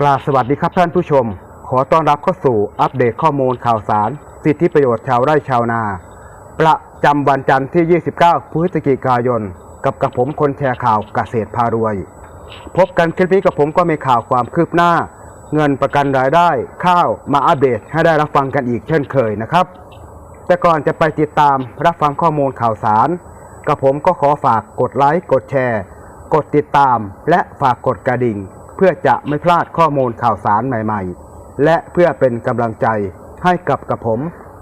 กราบสวัสดีครับท่านผู้ชม ขอต้อนรับเข้าสู่อัปเดตข้อมูลข่าวสาร สิทธิประโยชน์ชาวไร่ชาวนา ประจำวันจันทร์ที่ 29 พฤศจิกายน กับกับผมคนแชร์ข่าวเกษตรพารวย พบกันคลิปนี้กับผมก็มีข่าวความคืบหน้า เงินประกันรายได้ข้าวมาอัปเดตให้ได้รับฟังกันอีกเช่นเคยนะครับ แต่ก่อนจะไปติดตามรับฟังข้อมูลข่าวสารกับผมก็ขอฝากกดไลค์กดแชร์ กดติดตาม และฝากกดกระดิ่ง พื่อจะไม่พลาดข้อมูลข่าวสารใหม่ๆ และเพื่อเป็นกำลังใจให้กับกับผม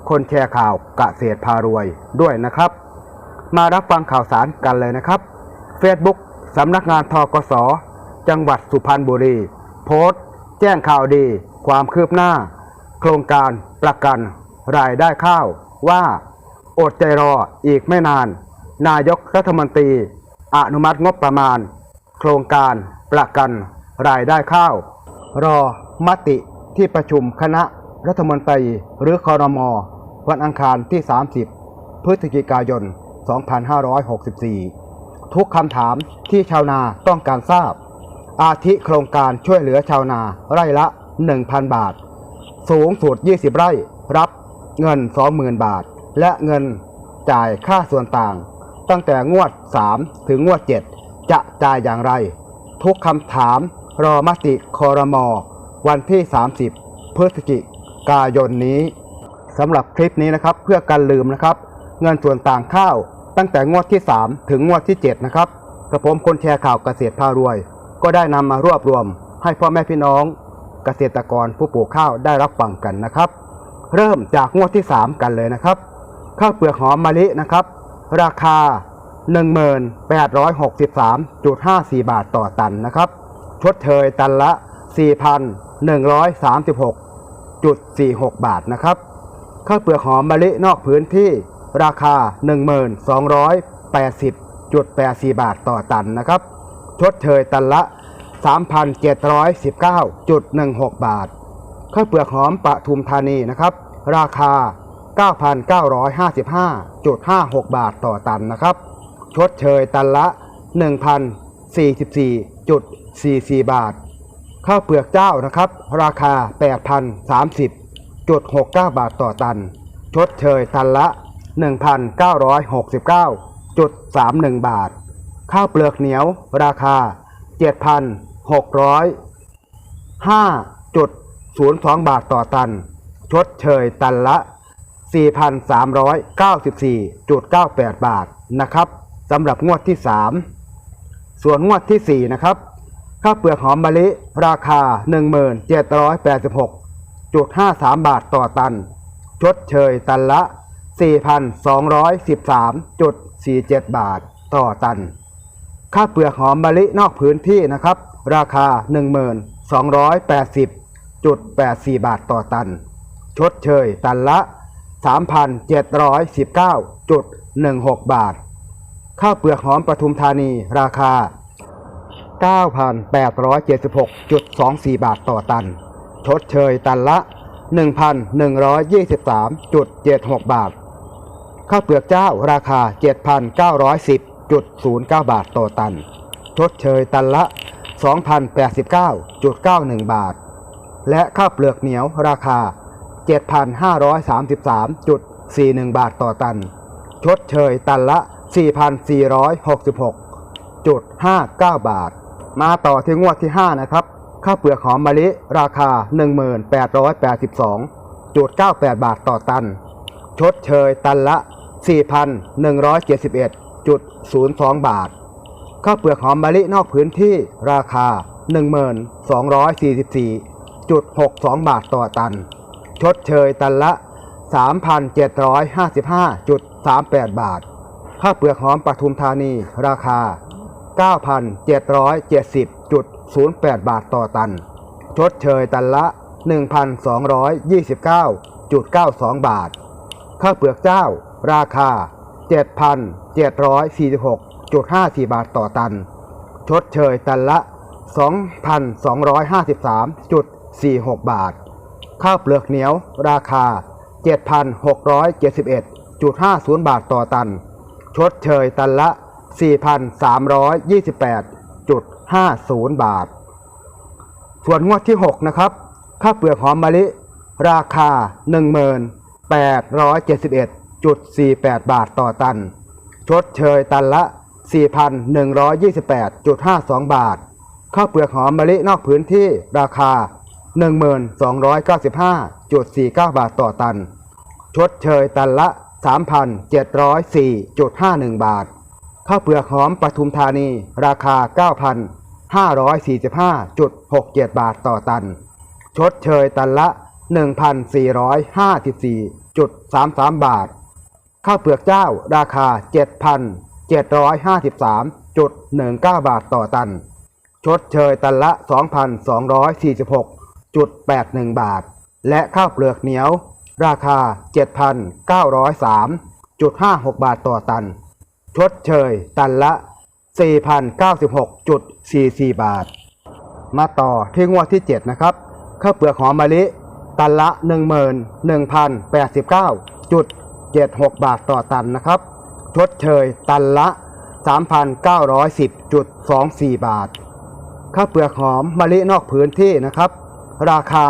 คนแชร์ข่าวกเกษตรพารวยด้วยนะครับ มารับฟังข่าวสารกันเลยนะครับ Facebook สำนักงานทกส จังหวัดสุพรรณบุรี โพสต์ แจ้งข่าวดี ความคืบหน้า โครงการประกัน รายได้ข้าวว่า อดใจรออีกไม่นาน นายกรัฐมนตรี อนุมัติงบประมาณ โครงการประกัน รายได้ข้าว รอมติที่ประชุมคณะรัฐมนตรีหรือคอรมอวันอังคารที่ 30 พฤศจิกายน 2564 ทุกคำถามที่ชาวนาต้องการทราบ อาทิโครงการช่วยเหลือชาวนาไร่ละ 1,000 บาท สูงสุด 20 ไร่รับเงิน 20,000 บาท และเงินจ่ายค่าส่วนต่าง ตั้งแต่งวด 3 ถึงงวด 7 จะจ่ายอย่างไร ทุกคำถาม รอมติคอรมอวันที่ 30 พฤศจิกายนนี้สำหรับคลิปนี้นะครับเพื่อกันลืมนะครับ เงินส่วนต่างข้าวตั้งแต่งวดที่ 3 ถึงงวดที่ 7 นะครับกระผมคนแชร์ข่าวเกษตรพารวย ก็ได้นำมารวบรวม ให้พ่อแม่พี่น้องเกษตรกรผู้ปลูกข้าวได้รับฟังกันนะครับ เริ่มจากงวดที่ 3 กันเลยนะครับ ข้าวเปลือกหอมมะลินะครับ ราคา 1863.54 บาทต่อตันนะครับ ชดเชยตันละ 4,136.46 บาทนะครับข้าวเปลือกหอมมะลินอกพื้นที่ราคา 1280.84 บาทต่อตันนะครับ ชดเชยตันละ 3,719.16 บาทข้าวเปลือกหอมปทุมธานีนะครับ ราคา 9,955.56 บาทต่อตันนะครับ ชดเชยตันละ 44 บาท ข้าวเปลือกเจ้านะครับ ราคา 8,030.69 บาทต่อตัน ชดเชยตันละ 1,969.31 บาท ข้าวเปลือกเหนียวราคา 7,605.02 บาทต่อตัน ชดเชยตันละ 4,394.98 บาทนะครับสำหรับงวดที่ 3 ส่วนงวดที่ 4 นะครับ ข้าวเปลือกหอมมะลิ ราคา 1786.53 บาทต่อตัน ชดเชยตันละ 4,213.47 บาทต่อตัน ข้าวเปลือกหอมมะลินอกพื้นที่นะครับ ราคา 1280.84 บาทต่อตัน ชดเชยตันละ 3,719.16 บาท ข้าวเปลือกหอมปทุมธานีราคา1 9,876.24 บาทต่อตัน ชดเชยตันละ 1,123.76 บาท ข้าวเปลือกเจ้าราคา 7,910.09 บาทต่อตัน ชดเชยตันละ 2,089.91 บาท และข้าวเปลือกเหนียวราคา 7,533.41 บาทต่อตัน ชดเชยตันละ 4,466.59 บาท มาต่อที่งวดที่ 5 นะครับ ข้าวเปลือกหอมมะลิ ราคา 1882.98 บาทต่อตัน ชดเชยตันละ 4,171.02 บาท ข้าวเปลือกหอมมะลินอกพื้นที่ราคา 1244.62 บาทต่อตัน ชดเชยตันละ 3,755.38 บาท ข้าวเปลือกหอมปทุมธานีราคา 9,770.08 บาทต่อตัน ชดเชยตันละ 1,229.92 บาท ข้าวเปลือกเจ้า ราคา 7,746.54 บาทต่อตัน ชดเชยตันละ 2,253.46 บาท ข้าวเปลือกเหนียว ราคา 7,671.50 บาทต่อตัน ชดเชยตันละ 4,328.50 บาท ส่วนงวดที่ 6 นะครับข้าวเปลือกหอมมะลิ ราคา 1871.48 บาทต่อตัน ชดเชยตันละ 4,128.52 บาท ข้าวเปลือกหอมมะลินอกพื้นที่ราคา 1295.49 บาทต่อตัน ชดเชยตันละ 3,704.51 บาท ข้าวเปลือกหอมปทุมธานี ราคา 9,545.67 บาทต่อตัน ชดเชยตันละ 1,454.33 บาท ข้าวเปลือกเจ้าราคา 7,753.19 บาทต่อตัน ชดเชยตันละ 2,246.81 บาท และข้าวเปลือกเหนียว ราคา 7,903.56 บาทต่อตัน ชดเชย ตันละ 4,096.44 บาท มาต่อที่งวดที่ 7 นะครับข้าวเปลือกหอมมะลิ ตันละ 11,089.76 บาทต่อตันนะครับ ชดเชย ตันละ 3,910.24 บาทข้าวเปลือกหอมมะลินอกพื้นที่นะครับ ราคา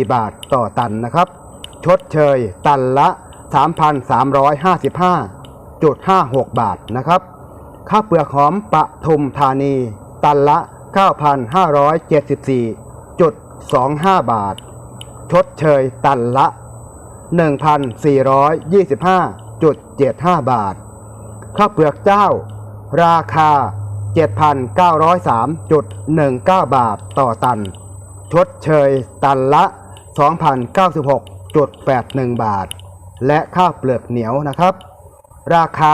1644.44 บาทต่อตันนะครับ ชดเชยตันละ 3,355.56 บาทนะครับข้าวเปลือกหอมปะทุมธานี ตันละ 9,574.25 บาท ชดเชยตันละ 1,425.75 บาท ข้าวเปลือกเจ้า ราคา 7,903.19 บาทต่อตัน ชดเชยตันละ 2,096.81 บาท และข้าวเปลือกเหนียวนะครับ ราคา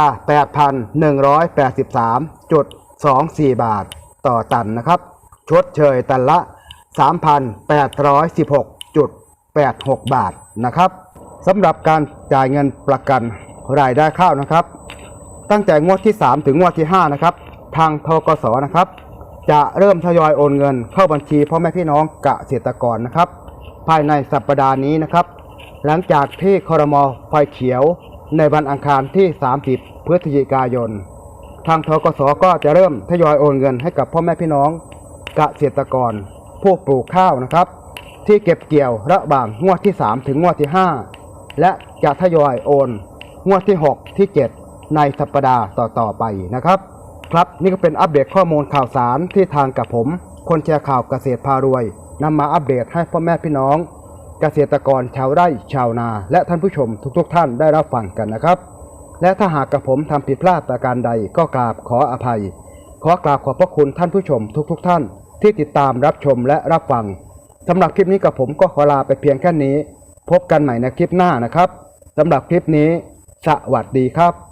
8,183.24 บาทต่อตันนะครับ ชดเชยตันละ 3,816.86 บาทนะครับสำหรับการจ่ายเงินประกันรายได้ข้าวนะครับ ตั้งแต่งวดที่ 3 ถึงงวดที่ 5 นะครับ ทางทกสนะครับ จะเริ่มทยอยโอนเงินเข้าบัญชีพ่อแม่พี่น้องเกษตรกรนะครับ ภายในสัปดาห์นี้นะครับ หลังจากที่คอรมอไฟเขียวในวันอังคารที่ 30 พฤศจิกายน ทางทกสก็จะเริ่มทยอยโอนเงินให้กับพ่อแม่พี่น้องเกษตรกร ผู้ปลูกข้าวนะครับ ที่เก็บเกี่ยวระหว่างงวดที่ 3 ถึงงวดที่ 5 และจะทยอยโอน งวดที่ 6 ที่ 7 ในสัปดาห์ต่อๆไปนะครับ ครับนี่ก็เป็นอัปเดตข้อมูลข่าวสารที่ทางกับผม คนแชร์ข่าวเกษตรพารวยนำมาอัปเดตให้พ่อแม่พี่น้อง เกษตรกรชาวไร่ชาวนา และท่านผู้ชมทุกๆท่านได้รับฟังกันนะครับ และถ้าหากกับผมทำผิดพลาดประการใดก็กราบขออภัย ขอกราบขอบพระคุณท่านผู้ชมทุกๆท่าน ที่ติดตามรับชมและรับฟังสำหรับคลิปนี้กับผมก็ขอลาไปเพียงแค่นี้ พบกันใหม่ในคลิปหน้านะครับสำหรับคลิปนี้ สวัสดีครับ